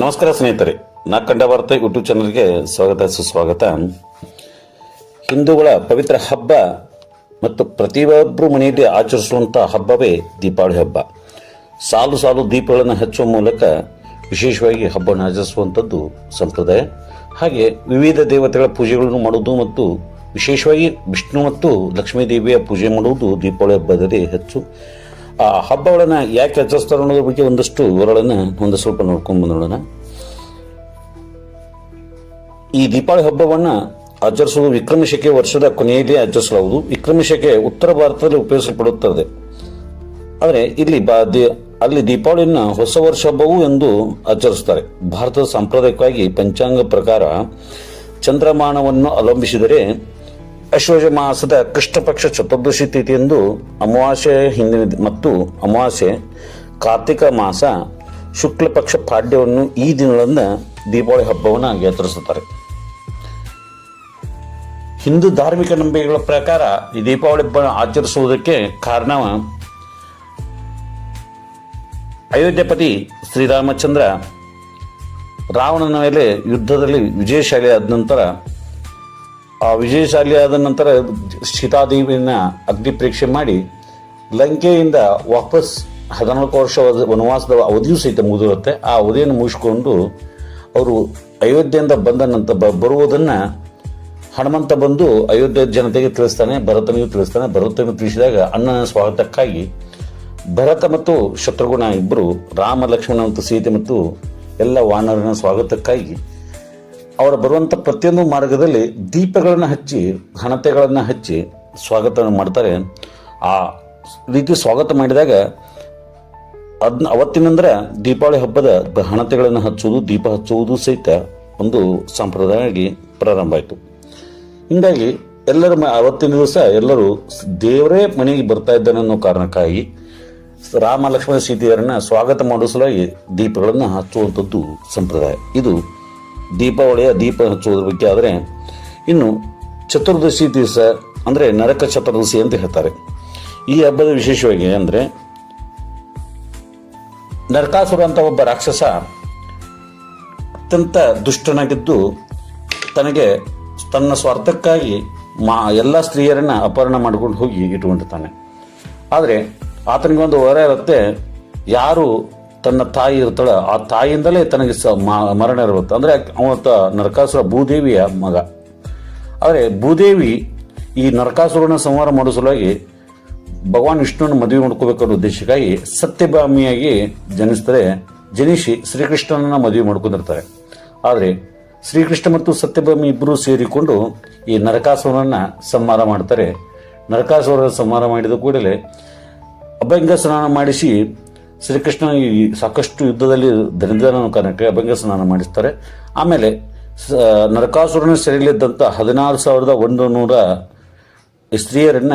ನಮಸ್ಕಾರ ಸ್ನೇಹಿತರೆ, ನಾ ಕಂಡ ವಾರ್ತೆ ಯೂಟ್ಯೂಬ್ ಚಾನಲ್ಗೆ ಸ್ವಾಗತ, ಸುಸ್ವಾಗತ. ಹಿಂದೂಗಳ ಪವಿತ್ರ ಹಬ್ಬ ಮತ್ತು ಪ್ರತಿಯೊಬ್ಬರು ಮನೆಯಲ್ಲಿ ಆಚರಿಸುವಂಥ ಹಬ್ಬವೇ ದೀಪಾವಳಿ ಹಬ್ಬ. ಸಾಲು ಸಾಲು ದೀಪಗಳನ್ನು ಹಚ್ಚುವ ಮೂಲಕ ವಿಶೇಷವಾಗಿ ಹಬ್ಬವನ್ನು ಆಚರಿಸುವಂಥದ್ದು ಸಂಪ್ರದಾಯ. ಹಾಗೆ ವಿವಿಧ ದೇವತೆಗಳ ಪೂಜೆಗಳನ್ನು ಮಾಡುವುದು ಮತ್ತು ವಿಶೇಷವಾಗಿ ವಿಷ್ಣು ಮತ್ತು ಲಕ್ಷ್ಮೀ ದೇವಿಯ ಪೂಜೆ ಮಾಡುವುದು ದೀಪಾವಳಿ ಹಬ್ಬದಲ್ಲಿ ಹೆಚ್ಚು. ಆ ಹಬ್ಬಗಳನ್ನು ಯಾಕೆ ಆಚರಿಸ್ತಾರೆ ಅನ್ನೋದ್ರ ಬಗ್ಗೆ ಒಂದಷ್ಟು ವಿವರಗಳನ್ನು ಒಂದು ಸ್ವಲ್ಪ ನೋಡ್ಕೊಂಡು ಬಂದೋಣ ಈ ದೀಪಾವಳಿ ಹಬ್ಬವನ್ನು ಆಚರಿಸುವುದು ವಿಕ್ರಮಶಕೆ ವರ್ಷದ ಕೊನೆಯಲ್ಲಿ ಆಚರಿಸಲಾಗುವುದು. ವಿಕ್ರಮಶಕೆ ಉತ್ತರ ಭಾರತದಲ್ಲಿ ಉಪಯೋಗಿಸಲ್ಪಡುತ್ತದೆ. ಆದರೆ ಇಲ್ಲಿ ಬಾ ಅಲ್ಲಿ ದೀಪಾವಳಿಯನ್ನ ಹೊಸ ವರ್ಷ ಹಬ್ಬವು ಎಂದು ಆಚರಿಸುತ್ತಾರೆ ಭಾರತದ ಸಾಂಪ್ರದಾಯಿಕವಾಗಿ ಪಂಚಾಂಗ ಪ್ರಕಾರ ಚಂದ್ರಮಾನವನ್ನು ಅವಲಂಬಿಸಿದರೆ ಅಶ್ವಜ ಮಾಸದ ಕೃಷ್ಣ ಪಕ್ಷ ಚತುರ್ದಶಿ ತಿಥಿಯಂದು ಅಮಾವಾಸ್ಯೆ ಹಿಂದಿನ ಮತ್ತು ಅಮಾವಾಸ್ಯೆ ಕಾರ್ತಿಕ ಮಾಸ ಶುಕ್ಲ ಪಕ್ಷ ಪಾಡ್ಯವನ್ನು ಈ ದಿನಗಳನ್ನು ದೀಪಾವಳಿ ಹಬ್ಬವನ್ನು ಆಚರಿಸುತ್ತಾರೆ ಹಿಂದೂ ಧಾರ್ಮಿಕ ನಂಬಿಕೆಗಳ ಪ್ರಕಾರ ಈ ದೀಪಾವಳಿ ಹಬ್ಬ ಆಚರಿಸುವುದಕ್ಕೆ ಕಾರಣ ಅಯೋಧ್ಯಪತಿ ಶ್ರೀರಾಮಚಂದ್ರ ರಾವಣನ ಮೇಲೆ ಯುದ್ಧದಲ್ಲಿ ವಿಜಯಶಾಲಿ ಆದ ನಂತರ ಆ ವಿಜಯಶಾಲಿ ಆದ ನಂತರ ಸೀತಾದೇವಿನ ಅಗ್ನಿ ಪರೀಕ್ಷೆ ಮಾಡಿ ಲಂಕೆಯಿಂದ ವಾಪಸ್ ಹದಿನಾಲ್ಕು ವರ್ಷ ವನವಾಸದ ಅವಧಿಯೂ ಸಹಿತ ಮುಗಿದಿರುತ್ತೆ. ಆ ಅವಧಿಯನ್ನು ಮುಗಿಸ್ಕೊಂಡು ಅವರು ಅಯೋಧ್ಯೆಯಿಂದ ಬಂದ ನಂತರ ಬರುವುದನ್ನು ಹನುಮಂತ ಬಂದು ಅಯೋಧ್ಯೆ ಜನತೆಗೆ ತಿಳಿಸ್ತಾನೆ, ಭರತನಿಗೂ ತಿಳಿಸ್ತಾನೆ. ಭರತನಿಗೂ ತಿಳಿಸಿದಾಗ ಅಣ್ಣನ ಸ್ವಾಗತಕ್ಕಾಗಿ ಭರತ ಮತ್ತು ಶತ್ರುಘ್ನ ಇಬ್ಬರು ರಾಮ, ಲಕ್ಷ್ಮಣ ಮತ್ತು ಸೀತೆ ಮತ್ತು ಎಲ್ಲ ವಾನರನ ಸ್ವಾಗತಕ್ಕಾಗಿ ಅವರ ಬರುವಂಥ ಪ್ರತಿಯೊಂದು ಮಾರ್ಗದಲ್ಲಿ ದೀಪಗಳನ್ನು ಹಚ್ಚಿ ಹಣತೆಗಳನ್ನು ಹಚ್ಚಿ ಸ್ವಾಗತವನ್ನು ಮಾಡ್ತಾರೆ. ಆ ರೀತಿ ಸ್ವಾಗತ ಮಾಡಿದಾಗ ಅದನ್ನ ಅವತ್ತಿನಂದ್ರೆ ದೀಪಾವಳಿ ಹಬ್ಬದ ಘನತೆಗಳನ್ನು ಹಚ್ಚುವುದು, ದೀಪ ಹಚ್ಚುವುದು ಸಹಿತ ಒಂದು ಸಂಪ್ರದಾಯವಾಗಿ ಪ್ರಾರಂಭ ಆಯಿತು. ಹಿಂಗಾಗಿ ಎಲ್ಲರ ಅವತ್ತಿನ ದಿವಸ ಎಲ್ಲರೂ ದೇವರೇ ಮನೆಗೆ ಬರ್ತಾ ಇದ್ದಾನೆ ಅನ್ನೋ ಕಾರಣಕ್ಕಾಗಿ ರಾಮ ಲಕ್ಷ್ಮಣ ಸೀತೆಯರನ್ನ ಸ್ವಾಗತ ಮಾಡುವ ಸಲುವಾಗಿ ದೀಪಗಳನ್ನು ಹಚ್ಚುವಂಥದ್ದು ಸಂಪ್ರದಾಯ. ಇದು ದೀಪಾವಳಿಯ ದೀಪ ಹಚ್ಚುವುದರ ಬಗ್ಗೆ ಆದರೆ ಇನ್ನು ಚತುರ್ದಶಿ ದಿವಸ ಅಂದರೆ ನರಕ ಚತುರ್ದಶಿ ಅಂತ ಹೇಳ್ತಾರೆ. ಈ ಹಬ್ಬದ ವಿಶೇಷವಾಗಿ ಅಂದರೆ ನರಕಾಸುರ ಅಂತ ಒಬ್ಬ ರಾಕ್ಷಸ ಅತ್ಯಂತ ದುಷ್ಟನಾಗಿದ್ದು ತನಗೆ ತನ್ನ ಸ್ವಾರ್ಥಕ್ಕಾಗಿ ಮಾ ಎಲ್ಲ ಸ್ತ್ರೀಯರನ್ನ ಅಪಹರಣ ಮಾಡ್ಕೊಂಡು ಹೋಗಿ ಇಟ್ಕೊಂಡಿರ್ತಾನೆ. ಆದರೆ ಆತನಿಗೆ ಒಂದು ವರ ಇರುತ್ತೆ, ಯಾರು ತನ್ನ ತಾಯಿ ಇರ್ತಾಳೆ, ಆ ತಾಯಿಯಿಂದಲೇ ತನಗೆ ಸ ಮರಣ ಇರುತ್ತೆ ಅಂದರೆ ಅವತ್ತ ನರಕಾಸುರ ಭೂದೇವಿಯ ಮಗ. ಆದರೆ ಭೂದೇವಿ ಈ ನರಕಾಸುರನ ಸಂಹಾರ ಮಾಡೋ ಸಲುವಾಗಿ ಭಗವಾನ್ ವಿಷ್ಣುವನ್ನು ಮದುವೆ ಮಾಡ್ಕೋಬೇಕು ಅನ್ನೋ ಉದ್ದೇಶಕ್ಕಾಗಿ ಸತ್ಯಭಾಮಿಯಾಗಿ ಜನಿಸ್ತಾರೆ ಜನಿಸಿ ಶ್ರೀಕೃಷ್ಣನನ್ನು ಮದುವೆ ಮಾಡ್ಕೊಂಡಿರ್ತಾರೆ. ಆದರೆ ಶ್ರೀಕೃಷ್ಣ ಮತ್ತು ಸತ್ಯಭಾಮಿ ಇಬ್ಬರು ಸೇರಿಕೊಂಡು ಈ ನರಕಾಸುರನನ್ನ ಸಂಹಾರ ಮಾಡ್ತಾರೆ. ನರಕಾಸುರನ ಸಂಹಾರ ಮಾಡಿದ ಕೂಡಲೇ ಅಭಂಗ ಸ್ನಾನ ಮಾಡಿಸಿ ಶ್ರೀಕೃಷ್ಣ ಈ ಸಾಕಷ್ಟು ಯುದ್ಧದಲ್ಲಿ ದರಿದ್ರ ಕಾರಣಕ್ಕೆ ಅಭಂಗ ಸ್ನಾನ ಮಾಡಿಸ್ತಾರೆ. ಆಮೇಲೆ ನರಕಾಸುರನ ಸೆರೆಯಲ್ಲಿದ್ದಂಥ ಹದಿನಾರು ಸಾವಿರದ ಒಂದು ನೂರ ಸ್ತ್ರೀಯರನ್ನ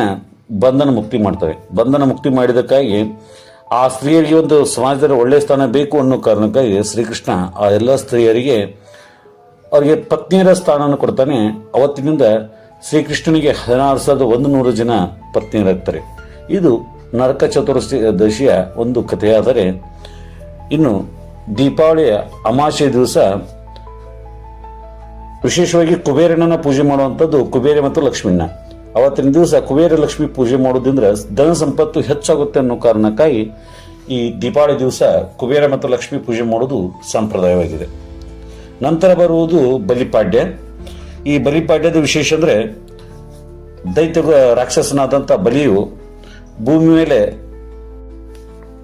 ಬಂಧನ ಮುಕ್ತಿ ಮಾಡ್ತಾರೆ ಬಂಧನ ಮುಕ್ತಿ ಮಾಡಿದಕ್ಕಾಗಿ ಆ ಸ್ತ್ರೀಯರಿಗೆ ಒಂದು ಸಮಾಜದಲ್ಲಿ ಒಳ್ಳೆಯ ಸ್ಥಾನ ಬೇಕು ಅನ್ನೋ ಕಾರಣಕ್ಕಾಗಿ ಶ್ರೀಕೃಷ್ಣ ಆ ಎಲ್ಲ ಸ್ತ್ರೀಯರಿಗೆ ಅವರಿಗೆ ಪತ್ನಿಯರ ಸ್ಥಾನವನ್ನು ಕೊಡ್ತಾನೆ. ಅವತ್ತಿನಿಂದ ಶ್ರೀಕೃಷ್ಣನಿಗೆ ಹದಿನಾರು ಸಾವಿರದ ಒಂದು ನೂರು ಜನ ಪತ್ನಿಯರಾಗ್ತಾರೆ. ಇದು ನರಕ ಚತುರ್ಥಿ ದಶಿಯ ಒಂದು ಕಥೆಯಾದರೆ, ಇನ್ನು ದೀಪಾವಳಿಯ ಅಮಾಶೆ ದಿವಸ ವಿಶೇಷವಾಗಿ ಕುಬೇರನನ್ನ ಪೂಜೆ ಮಾಡುವಂಥದ್ದು ಕುಬೇರ ಮತ್ತು ಲಕ್ಷ್ಮಿನ. ಅವತ್ತಿನ ದಿವಸ ಕುಬೇರ ಲಕ್ಷ್ಮಿ ಪೂಜೆ ಮಾಡೋದ್ರಿಂದ ಧನ ಸಂಪತ್ತು ಹೆಚ್ಚಾಗುತ್ತೆ ಅನ್ನೋ ಕಾರಣಕ್ಕಾಗಿ ಈ ದೀಪಾವಳಿ ದಿವಸ ಕುಬೇರ ಮತ್ತು ಲಕ್ಷ್ಮಿ ಪೂಜೆ ಮಾಡೋದು ಸಂಪ್ರದಾಯವಾಗಿದೆ. ನಂತರ ಬರುವುದು ಬಲಿಪಾಡ್ಯ. ಈ ಬಲಿಪಾಡ್ಯದ ವಿಶೇಷ ಅಂದರೆ ದೈತ್ಯ ರಾಕ್ಷಸನಾದಂಥ ಬಲಿಯು ಭೂಮಿ ಮೇಲೆ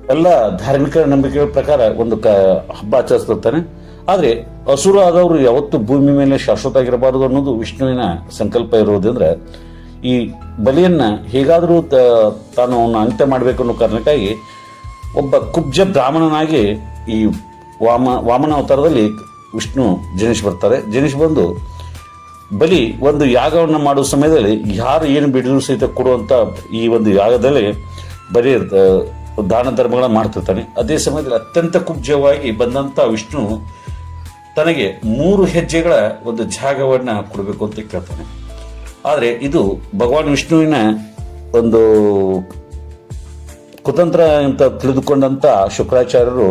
ಎಲ್ಲ ಧಾರ್ಮಿಕ ನಂಬಿಕೆಗಳ ಪ್ರಕಾರ ಒಂದು ಕ ಹಬ್ಬ ಆಚರಿಸ್ತಿರ್ತಾನೆ ಆದರೆ ಹಸುರು ಆದವರು ಯಾವತ್ತು ಭೂಮಿ ಮೇಲೆ ಶಾಶ್ವತ ಆಗಿರಬಾರದು ಅನ್ನೋದು ವಿಷ್ಣುವಿನ ಸಂಕಲ್ಪ ಇರುವುದಂದ್ರೆ ಈ ಬಲಿಯನ್ನ ಹೇಗಾದರೂ ತಾನು ಅವನ ಅಂತ್ಯ ಮಾಡಬೇಕು ಅನ್ನೋ ಕಾರಣಕ್ಕಾಗಿ ಒಬ್ಬ ಕುಬ್ಜ ಬ್ರಾಹ್ಮಣನಾಗಿ ಈ ವಾಮ, ವಾಮನ ಅವತಾರದಲ್ಲಿ ವಿಷ್ಣು ಜನಿಸ್ ಬರ್ತಾರೆ. ಜನಿಸ್ ಬಂದು ಬಲಿ ಒಂದು ಯಾಗವನ್ನು ಮಾಡುವ ಸಮಯದಲ್ಲಿ ಯಾರು ಏನು ಬಿಡಿದ್ರು ಸಹಿತ ಕೊಡುವಂಥ ಈ ಒಂದು ಯಾಗದಲ್ಲಿ ಬರೀ ದಾನ ಧರ್ಮಗಳನ್ನ ಮಾಡ್ತಿರ್ತಾನೆ. ಅದೇ ಸಮಯದಲ್ಲಿ ಅತ್ಯಂತ ಕುಬ್ಜವಾಗಿ ಬಂದಂಥ ವಿಷ್ಣು ತನಗೆ ಮೂರು ಹೆಜ್ಜೆಗಳ ಒಂದು ಜಾಗವನ್ನ ಕೊಡಬೇಕು ಅಂತ ಕೇಳ್ತಾನೆ. ಆದರೆ ಇದು ಭಗವಾನ್ ವಿಷ್ಣುವಿನ ಒಂದು ಕುತಂತ್ರ ಅಂತ ತಿಳಿದುಕೊಂಡಂಥ ಶುಕ್ರಾಚಾರ್ಯರು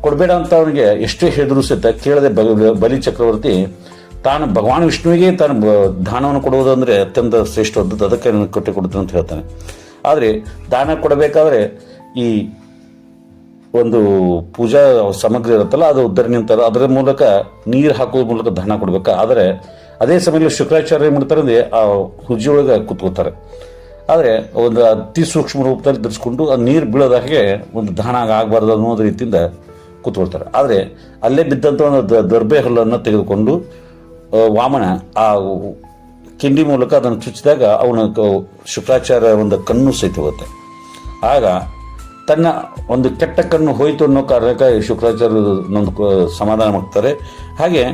ಕೊಡಬೇಡ ಅಂತ ಅವನಿಗೆ ಎಷ್ಟೇ ಹೇಳಿದ್ರು ಸಹಿತ ಕೇಳದೆ ಬಲಿ ಚಕ್ರವರ್ತಿ ತಾನು ಭಗವಾನ್ ವಿಷ್ಣುವಿಗೆ ತಾನು ದಾನವನ್ನು ಕೊಡುವುದು ಅಂದರೆ ಅತ್ಯಂತ ಶ್ರೇಷ್ಠವಾದದ್ದು. ಅದಕ್ಕೆ ನನಗೆ ಕೊಟ್ಟೆ ಕೊಡ್ತಾನೆ ಅಂತ ಹೇಳ್ತಾನೆ. ಆದರೆ ದಾನ ಕೊಡಬೇಕಾದ್ರೆ ಈ ಒಂದು ಪೂಜಾ ಸಾಮಗ್ರಿ ಇರುತ್ತಲ್ಲ, ಅದು ಉದ್ದರಣೆ ಅಂತಾರೆ. ಅದರ ಮೂಲಕ ನೀರು ಹಾಕುವ ಮೂಲಕ ದಾನ ಕೊಡಬೇಕು? ಆದರೆ ಅದೇ ಸಮಯದಲ್ಲಿ ಶುಕ್ರಾಚಾರ್ಯ ಏನು ಮಾಡ್ತಾರೆ ಅಂದ್ರೆ ಆ ಹುಜ್ಜಿ ಒಳಗೆ ಕೂತ್ಕೋತಾರೆ. ಆದರೆ ಒಂದು ಅತಿ ಸೂಕ್ಷ್ಮ ರೂಪದಲ್ಲಿ ಧರಿಸ್ಕೊಂಡು ಆ ನೀರು ಬೀಳೋದ ಹಾಗೆ ಒಂದು ದಾನ ಆಗಬಾರ್ದು ಅನ್ನೋದು ರೀತಿಯಿಂದ ಕೂತ್ಕೊಳ್ತಾರೆ. ಆದರೆ ಅಲ್ಲೇ ಬಿದ್ದಂಥ ಒಂದು ದರ್ಬೆ ಹಲ್ಲನ್ನು ತೆಗೆದುಕೊಂಡು ವಾಮನ ಆ ಕಿಂಡಿ ಮೂಲಕ ಅದನ್ನು ಚುಚ್ಚಿದಾಗ ಅವನ ಶುಕ್ರಾಚಾರ್ಯ ಒಂದು ಕಣ್ಣು ಸಹಿತ ಹೋಗುತ್ತೆ ಆಗ ತನ್ನ ಒಂದು ಕೆಟ್ಟ ಕಣ್ಣು ಹೋಯಿತು ಅನ್ನೋ ಕಾರಣಕ್ಕೆ ಶುಕ್ರಾಚಾರ್ಯ ಸಮಾಧಾನ ಮಾಡ್ತಾರೆ. ಹಾಗೆ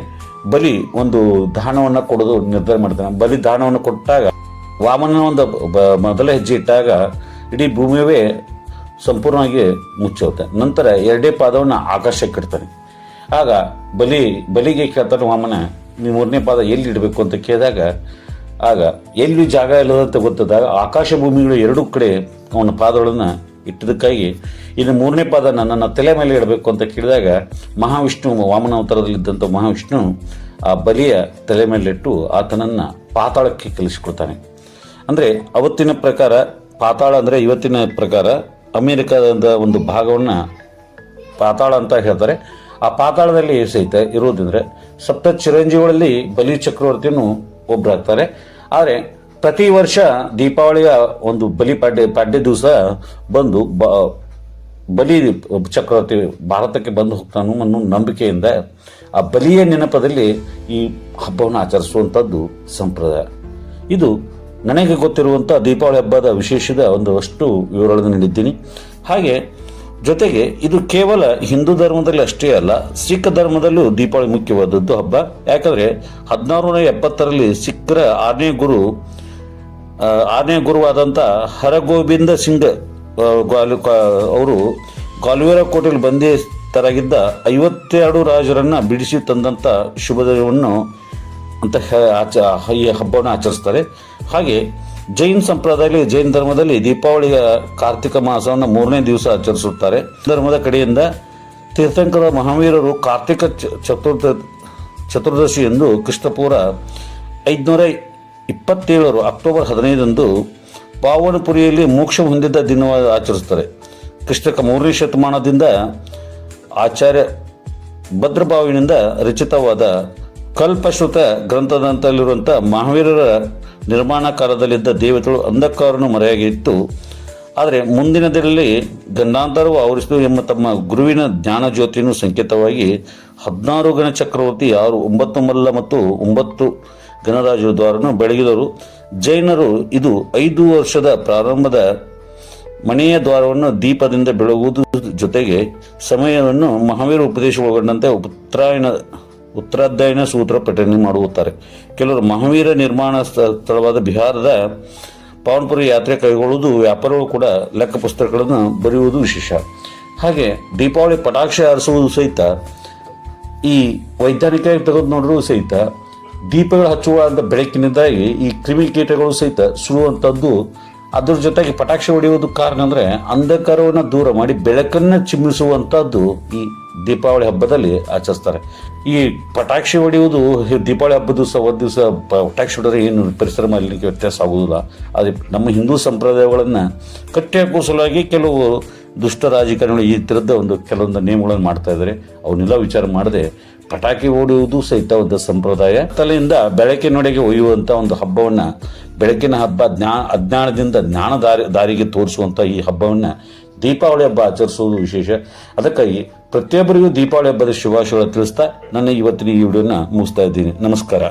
ಬಲಿ ಒಂದು ದಾನವನ್ನು ಕೊಡೋದು ನಿರ್ಧಾರ ಮಾಡ್ತಾನೆ. ಬಲಿ ದಾನವನ್ನು ಕೊಟ್ಟಾಗ ವಾಮನ ಒಂದು ಮೊದಲ ಹೆಜ್ಜೆ ಇಟ್ಟಾಗ ಇಡೀ ಭೂಮಿಯವೇ ಸಂಪೂರ್ಣವಾಗಿ ಮುಚ್ಚೋಗುತ್ತೆ ನಂತರ ಎರಡೇ ಪಾದವನ್ನು ಆಕಾಶಕ್ಕೆ ಇಡ್ತಾನೆ. ಆಗ ಬಲಿ, ಬಲಿಗೆ ಕೇಳ್ತಾನೆ ವಾಮನ ನೀವು ಮೂರನೇ ಪಾದ ಎಲ್ಲಿ ಇಡಬೇಕು ಅಂತ ಕೇಳಿದಾಗ, ಆಗ ಎಲ್ಲಿ ಜಾಗ ಇಲ್ಲದಂತ ಗೊತ್ತಾದಾಗ ಆಕಾಶ ಭೂಮಿಗಳು ಎರಡೂ ಕಡೆ ಅವನ ಪಾದಗಳನ್ನು ಇಟ್ಟದಕ್ಕಾಗಿ ಇನ್ನು ಮೂರನೇ ಪಾದನ ನನ್ನ ತಲೆ ಮೇಲೆ ಇಡಬೇಕು ಅಂತ ಕೇಳಿದಾಗ ಮಹಾವಿಷ್ಣು ವಾಮನ ಅವತಾರದಲ್ಲಿದ್ದಂಥ ಮಹಾವಿಷ್ಣು ಆ ಬಲಿಯ ತಲೆ ಮೇಲಿಟ್ಟು ಆತನನ್ನು ಪಾತಾಳಕ್ಕೆ ಕಲಿಸಿಕೊಡ್ತಾನೆ. ಅಂದರೆ ಅವತ್ತಿನ ಪ್ರಕಾರ ಪಾತಾಳ ಅಂದರೆ ಇವತ್ತಿನ ಪ್ರಕಾರ ಅಮೇರಿಕಾದ ಒಂದು ಭಾಗವನ್ನು ಪಾತಾಳ ಅಂತ ಹೇಳ್ತಾರೆ. ಆ ಪಾತಾಳದಲ್ಲಿ ಸಹಿತ ಇರೋದಂದ್ರೆ ಸಪ್ತ ಚಿರಂಜೀವಿಗಳಲ್ಲಿ ಬಲಿ ಚಕ್ರವರ್ತಿಯನ್ನು ಒಬ್ಬರಾಗ್ತಾರೆ ಆದರೆ ಪ್ರತಿ ವರ್ಷ ದೀಪಾವಳಿಯ ಒಂದು ಬಲಿ ಪಾಡ್ಯ ಪಾಡ್ಯ ದಿವಸ ಬಂದು ಬ, ಬಲಿ ಚಕ್ರವರ್ತಿ ಭಾರತಕ್ಕೆ ಬಂದು ಹೋಗ್ತಾನು ಅನ್ನೋ ನಂಬಿಕೆಯಿಂದ ಆ ಬಲಿಯ ನೆನಪದಲ್ಲಿ ಈ ಹಬ್ಬವನ್ನು ಆಚರಿಸುವಂಥದ್ದು ಸಂಪ್ರದಾಯ. ಇದು ನನಗೆ ಗೊತ್ತಿರುವಂಥ ದೀಪಾವಳಿ ಹಬ್ಬದ ವಿಶೇಷದ ಒಂದು ಅಷ್ಟು ವಿವರಗಳನ್ನು ನೀಡಿದ್ದೀನಿ. ಹಾಗೆ ಜೊತೆಗೆ ಇದು ಕೇವಲ ಹಿಂದೂ ಧರ್ಮದಲ್ಲಿ ಅಷ್ಟೇ ಅಲ್ಲ, ಸಿಖ್ ಧರ್ಮದಲ್ಲೂ ದೀಪಾವಳಿ ಮುಖ್ಯವಾದದ್ದು ಹಬ್ಬ. ಯಾಕಂದರೆ ಹದಿನಾರು ನೂರ ಎಪ್ಪತ್ತರಲ್ಲಿ ಸಿಖ್ರ ಆರನೇ ಗುರು ಆರನೇ ಗುರುವಾದಂಥ ಹರಗೋವಿಂದ ಸಿಂಗ್ ಅವರು ಗಾಲ್ವೇರ ಕೋಟೆಯಲ್ಲಿ ಬಂಧಿತರಾಗಿದ್ದ ಐವತ್ತೆರಡು ರಾಜರನ್ನ ಬಿಡಿಸಿ ತಂದಂಥ ಶುಭ ಅಂತ ಈ ಹಬ್ಬವನ್ನು ಆಚರಿಸ್ತಾರೆ. ಹಾಗೆ ಜೈನ್ ಸಂಪ್ರದಾಯದಲ್ಲಿ, ಜೈನ್ ಧರ್ಮದಲ್ಲಿ ದೀಪಾವಳಿಯ ಕಾರ್ತಿಕ ಮಾಸವನ್ನು ಮೂರನೇ ದಿವಸ ಆಚರಿಸುತ್ತಾರೆ. ಧರ್ಮದ ಕಡೆಯಿಂದ ತೀರ್ಥಂಕರ ಮಹಾವೀರರು ಕಾರ್ತಿಕ ಚತುರ್ಥ, ಚತುರ್ದಶಿ ಎಂದು ಕ್ರಿಸ್ತಪೂರ ಐದುನೂರ ಇಪ್ಪತ್ತೇಳರು ಅಕ್ಟೋಬರ್ ಹದಿನೈದಂದು ಪಾವನಪುರಿಯಲ್ಲಿ ಮೋಕ್ಷ ಹೊಂದಿದ್ದ ದಿನವಾಗಿ ಆಚರಿಸುತ್ತಾರೆ. ಕ್ರಿಸ್ತಕ ಮೂರನೇ ಶತಮಾನದಿಂದ ಆಚಾರ್ಯ ಭದ್ರಭಾವಿನಿಂದ ರಚಿತವಾದ ಕಲ್ಪಶ್ರುತ ಗ್ರಂಥದಂತಲ್ಲಿರುವಂಥ ಮಹಾವೀರರ ನಿರ್ಮಾಣ ಕಾಲದಲ್ಲಿದ್ದ ದೇವತೆಗಳು ಅಂಧಕಾರವನ್ನು ಮರೆಯಾಗಿತ್ತು ಆದರೆ ಮುಂದಿನ ದಿನದಲ್ಲಿ ಗಂಡಾಂತರವು ಆವರಿಸಿತು ಎಂಬ ತಮ್ಮ ಗುರುವಿನ ಜ್ಞಾನ ಜ್ಯೋತಿಯನ್ನು ಸಂಕೇತವಾಗಿ ಹದಿನಾರು ಗಣ ಚಕ್ರವರ್ತಿ, ಆರು ಒಂಬತ್ತು ಮಲ್ಲ ಮತ್ತು ಒಂಬತ್ತು ಗಣರಾಜರ ದ್ವಾರನ್ನು ಬೆಳಗಿದರು. ಜೈನರು ಇದು ಐದು ವರ್ಷದ ಪ್ರಾರಂಭದ ಮನೆಯ ದ್ವಾರವನ್ನು ದೀಪದಿಂದ ಬೆಳಗುವುದು ಜೊತೆಗೆ ಸಮಯವನ್ನು ಮಹಾವೀರ ಉಪದೇಶ ಒಳಗೊಂಡಂತೆ ಉತ್ತರಾಯಣ ಉತ್ತರಾಧ್ಯಯನ ಸೂತ್ರ ಪಠನೆ ಮಾಡುತ್ತಾರೆ. ಕೆಲವರು ಮಹಾವೀರ ನಿರ್ಮಾಣ ಸ್ಥ- ಸ್ಥಳವಾದ ಬಿಹಾರದ ಪಾವನ್ಪುರಿ ಯಾತ್ರೆ ಕೈಗೊಳ್ಳುವುದು, ವ್ಯಾಪಾರಗಳು ಕೂಡ ಲೆಕ್ಕ ಪುಸ್ತಕಗಳನ್ನು ಬರೆಯುವುದು ವಿಶೇಷ. ಹಾಗೆ ದೀಪಾವಳಿ ಪಟಾಕ್ಷಿ ಹಾರಿಸುವುದು ಸಹಿತ, ಈ ವೈಜ್ಞಾನಿಕ ತೆಗೆದು ನೋಡಿದ್ರು ಸಹಿತ, ದೀಪಗಳು ಹಚ್ಚುವ ಅಂತ ಬೆಳಕಿನಿಂದಾಗಿ ಈ ಕ್ರಿಮಿಕೀಟಗಳು ಸಹಿತ ಸುಡುವಂಥದ್ದು ಅದ್ರ ಜೊತೆಗೆ ಪಟಾಕ್ಷಿ ಹೊಡೆಯುವುದು ಕಾರಣ ಅಂದರೆ ಅಂಧಕಾರವನ್ನು ದೂರ ಮಾಡಿ ಬೆಳಕನ್ನು ಚಿಮ್ಮಿಸುವಂಥದ್ದು ಈ ದೀಪಾವಳಿ ಹಬ್ಬದಲ್ಲಿ ಆಚರಿಸ್ತಾರೆ. ಈ ಪಟಾಕ್ಷಿ ಹೊಡೆಯುವುದು ದೀಪಾವಳಿ ಹಬ್ಬದ ದಿವಸ, ಒಂದು ದಿವಸ ಪಟಾಕ್ಷಿ ಹೊಡೆದ್ರೆ ಏನು ಪರಿಸರ ಮಾಲಿನ್ಯಕ್ಕೆ ವ್ಯತ್ಯಾಸ ಆಗುವುದಿಲ್ಲ. ಆದರೆ ನಮ್ಮ ಹಿಂದೂ ಸಂಪ್ರದಾಯಗಳನ್ನು ಕಟ್ಟಿ ಸಲುವಾಗಿ ಕೆಲವು ದುಷ್ಟ ರಾಜಕಾರಣಿಗಳು ಈ ಥರದ ಒಂದು ಕೆಲವೊಂದು ನಿಯಮಗಳನ್ನು ಮಾಡ್ತಾ ಇದ್ದಾರೆ. ಅವನ್ನೆಲ್ಲ ವಿಚಾರ ಮಾಡದೆ ಪಟಾಕಿ ಓಡುವುದು ಸಹಿತ ಒಂದು ಸಂಪ್ರದಾಯ. ತಲೆಯಿಂದ ಬೆಳಕಿನೊಡೆಗೆ ಒಯ್ಯುವಂಥ ಒಂದು ಹಬ್ಬವನ್ನು, ಬೆಳಕಿನ ಹಬ್ಬ ಜ್ಞಾ, ಅಜ್ಞಾನದಿಂದ ಜ್ಞಾನ ದಾರಿ, ದಾರಿಗೆ ತೋರಿಸುವಂಥ ಈ ಹಬ್ಬವನ್ನು ದೀಪಾವಳಿ ಹಬ್ಬ ಆಚರಿಸುವುದು ವಿಶೇಷ. ಅದಕ್ಕಾಗಿ ಪ್ರತಿಯೊಬ್ಬರಿಗೂ ದೀಪಾವಳಿ ಹಬ್ಬದ ಶುಭಾಶಯ ತಿಳಿಸ್ತಾ ನನ್ನ ಇವತ್ತಿನ ಈ ವಿಡಿಯೋನ ಮುಗಿಸ್ತಾ ಇದ್ದೀನಿ. ನಮಸ್ಕಾರ.